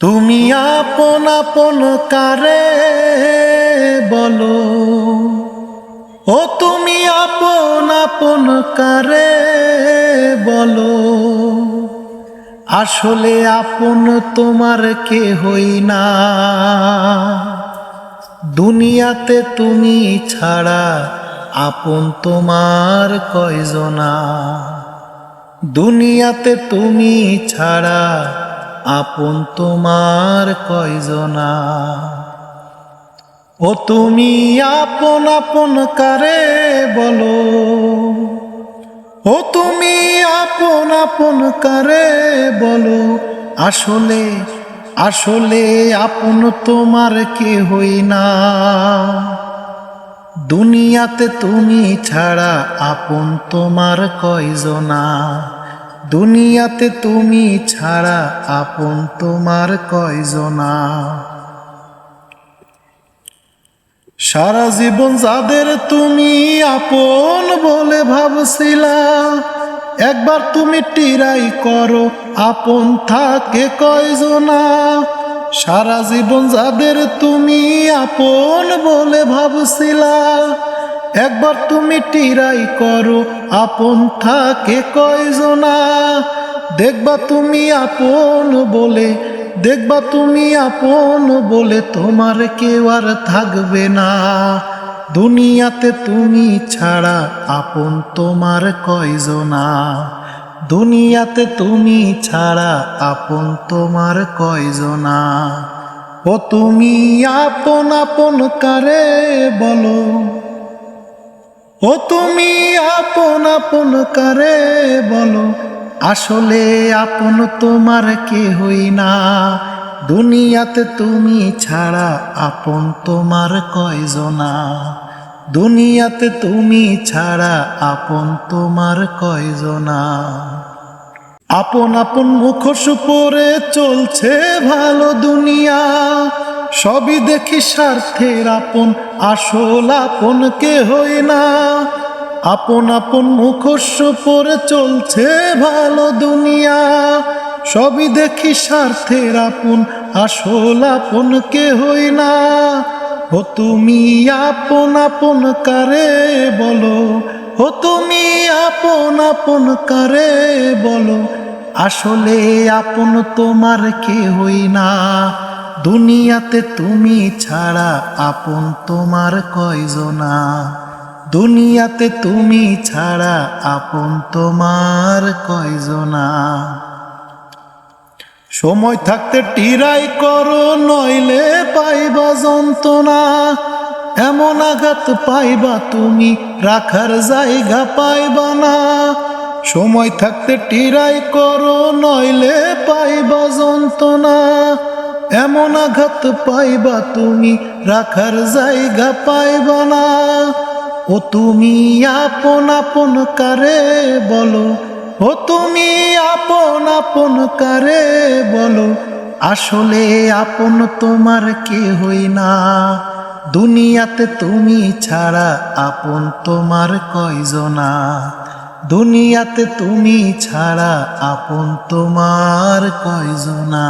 তুমি আপন আপন কারে বলো। ও তুমি আপন আপন কারে বলো। আসলে আপন তোমার কে হই না। দুনিয়াতে তুমি ছাড়া আপন তোমার কয়জনা। দুনিয়াতে তুমি ছাড়া আপন তোমার কয়জনা? ও তুমি আপন আপন কারে বলো? ও তুমি আপন আপন কারে বলো? আসলে আসলে আপন তোমার কে হই না। দুনিয়াতে তুমি ছাড়া আপন তোমার কয়জনা? দুনিয়াতে তুমি ছাড়া আপন তোমার কয়জনা? সারা জীবন যাদের তুমি আপন বলে ভাবছিলা, একবার তুমি টিরাই করো, আপন থাকে কয়জনা? সারা জীবন যাদের তুমি আপন বলে ভাবছিলা, একবার তুমি টিরাই করো আপন থাকে কয়জনা? দেখবা তুমি আপন বলে, দেখবা তুমি আপন বলে তোমার কেউ আর থাকবে না। দুনিয়াতে তুমি ছাড়া আপন তোমার কয়জনা? দুনিয়াতে তুমি ছাড়া আপন তোমার কয়জনা? ও তুমি আপন আপন কারে বলো? ও তুমি আপন আপন কারে বলো, আসলে আপন তোমার কে হই না। দুনিয়াতে তুমি ছাড়া আপন তোমার কয়জনা? দুনিয়াতে তুমি ছাড়া আপন তোমার কয়জনা? আপন আপন মুখোশ পরে চলছে ভালো দুনিয়া, সবই দেখি স্বার্থের আপন আসল আপন কে হই না? আপন আপন মুখোশ পরে চলছে ভালো দুনিয়া। সবই দেখি স্বার্থের আপন, আসল আপন কে হই না? ও তুমি আপন আপন কারে বলো? ও তুমি আপন আপন কারে বলো? আসলে আপন তোমার কে হই না? দুনিয়াতে তুমি ছাড়া আপন তোমার কয়জনা? দুনিয়াতে তুমি ছাড়া আপন তোমার কয়জনা? সময় থাকতে টিরাই করো, নইলে পাইবা যন্ত্রণা। এমন আঘাত পাইবা তুমি, রাখার জায়গা পাইবা না। সময় থাকতে টিরাই করো, নইলে পাইবা যন্ত্রণা। এমন আঘাত পাইবা তুমি, রাখার জায়গা পাইবা না। ও তুমি আপন আপন কারে বলো, ও তুমি আপন আপন কারে বলো, আসলে আপন তোমার কে হই না। দুনিয়াতে তুমি ছাড়া আপন তোমার কয়জনা? দুনিয়াতে তুমি ছাড়া আপন তোমার কয়জনা?